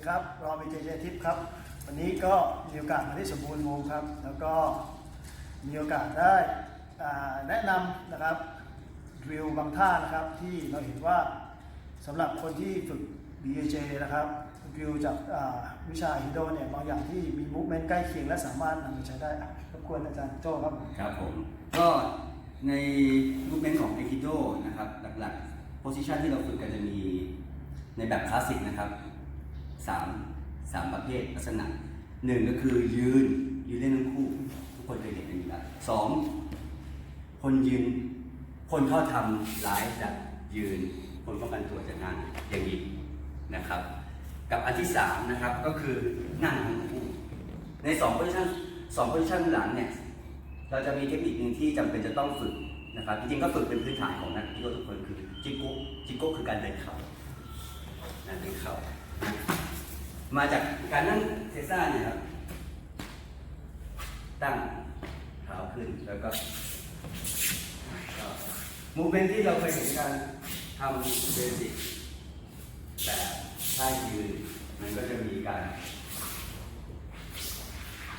ดีครับรอมีเจเจทิปครับ วันนี้ก็มีโอกาสมาที่สมบูรณ์วงครับ แล้วก็มีโอกาสได้แนะนำนะครับดริลบางท่านะครับที่เราเห็นว่าสำหรับคนที่ฝึก BJJ นะครับดริลจากาวิชาฮิโดเนี่ยบางอย่างที่มีมูฟเมนต์ใกล้เคียงและสามารถนำไปใช้ได้รบกวนอาจารย์โจ้ครับครับผมก็ในรูปเมนของ a อ i ิโดนะครับ หลักๆโพสิชันที่เราฝึกกันจะมีในแบบคลาสสิกนะครับ สามสามประเภทลักษณะหนึ่งก็คือยืนยืนเล่นทั้งคู่ ทุกคนเคยเห็นกันอยู่แล้วสองคนยืน คนเข้าทำร้ายจากยืน คนป้องกันตัวจะนั่งอย่างนี้นะครับ กับอันที่สามนะครับก็คือนั่งทั้งคู่ในสองโพสิชันสองโพสิชันหลังเนี่ยเราจะมีเทคนิคหนึ่งที่จำเป็นจะต้องฝึกนะครับจริงๆก็ฝึกเป็นพื้นฐานของนักที่ทุกคนคือจิโก้จิโก้คือการเดินเข่าการเดินเข่า มาจากการนั่งเทซ่าเนี่ยครับ ตั้งเท้าขึ้นแล้วก็มูเมนที่เราเคยเห็นการทำเบสิกแต่ถ้ายืนมันก็จะมีการ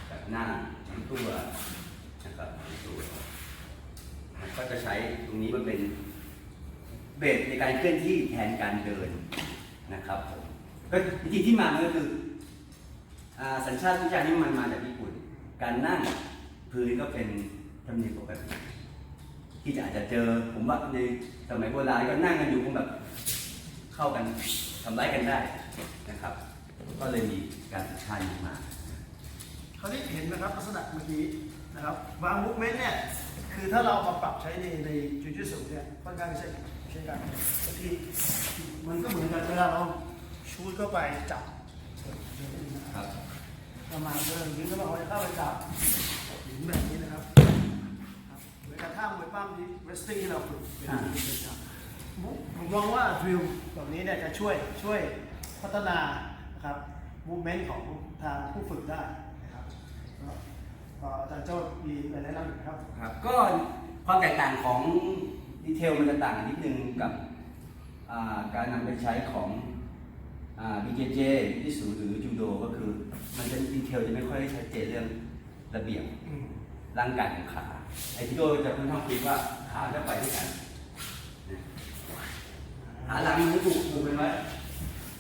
แบบนั่งทั้งตัวนะครับทั้งตัวมันก็จะใช้ตรงนี้มันเป็นเบสในการเคลื่อนที่แทนการเดินนะครับผม ก็วิธีที่มามันก็คืออ่าสัญชาติวิชานี้มันมาจากญี่ปุ่น การนั่งพื้นก็เป็นธรรมเนียมปกติที่จะอาจจะเจอผมว่าในสมัยโบราณก็นั่งกันอยู่คงแบบเข้ากันทำร้ายกันได้นะครับ ก็เลยมีการสัญชาตินี้มาคราวนี้เห็นนะครับลักษณะเมื่อกี้นะครับบางมูฟเมนต์เนี่ยคือถ้าเรามาปรับใช้ในในจูจิสุเนี่ยค่อนข้างใช่ใช่กันบางทีมันก็เหมือนกันเวลาเรา ชูดเข้าไปจับครับประมาณเดินยืนก็บอกว่าจะเข้าไปจับหินแบบนี้นะครับครับเหมือนกับท่ามวยปั้มที่เวสติ้งที่เราฝึกเป็นเป็นจับผมมองว่าดริลแบบนี้เนี่ยจะช่วยช่วยพัฒนานะครับมูฟเมนต์ของทางผู้ฝึกได้นะครับก็ก็อาจารย์โจ้มีอะไรแนะนำอีกไหมครับครับก็ความแตกต่างของดีเทลมันจะต่างกันนิดนึงกับอ่าการนำไปใช้ของอ่า BJJ ที่สูหรือจูโดก็คือ มันจะดีเทลจะไม่ค่อยชัดเจนเรื่องระเบียบอืมร่างกายของขาไอ้ที่โดจะค่อนข้างคิดว่าขาจะไปด้วยกันนะหาหลังมันถูกผูกเป็นไว้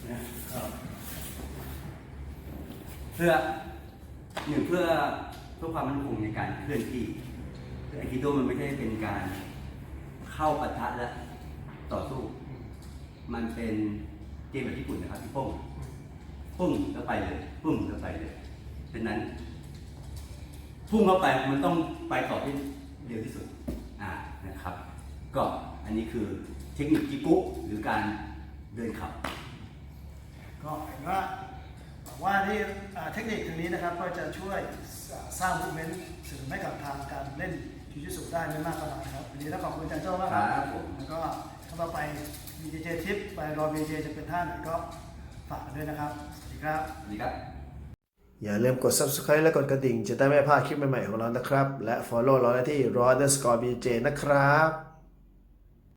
นะก็เพื่อหนึ่งเพื่อเพื่อความมั่นคงในการเคลื่อนที่ไอ้ที่โดมันไม่ใช่เป็นการเข้าปะทะและต่อสู้ มันเป็น เกมแบบญี่ปุ่นนะครับที่พุ่งพุ่งแล้วไปเลยพุ่งแล้วไปเลยดังนั้น พุ่งเข้าไปมันต้องไปต่อที่เร็วที่สุดอ่านะครับ ก็อันนี้คือเทคนิคจิกุหรือการเดินเขับ ก็เห็นว่าว่าที่อ่าเทคนิคตรงนี้นะครับก็จะช่วยสร้างมูฟเมนต์เสริมให้กับทางการเล่นจูจิสุได้ไม่มากก็น้อยครับวันนี้ต้องขอบคุณอาจารย์โจ้มากครับ ครับผมแล้วก็ถ้าเราไป BJJ ทิปไปรอ BJJ จะเป็นท่านไหนก็ฝากกันด้วยนะครับ สวัสดีครับ สวัสดีครับ อย่าลืมกด subscribe และกดกระดิ่ง จะได้ไม่พลาดคลิปใหม่ๆของเรานะครับ และ follow เราได้ที่ raw underscore BJ นะครับ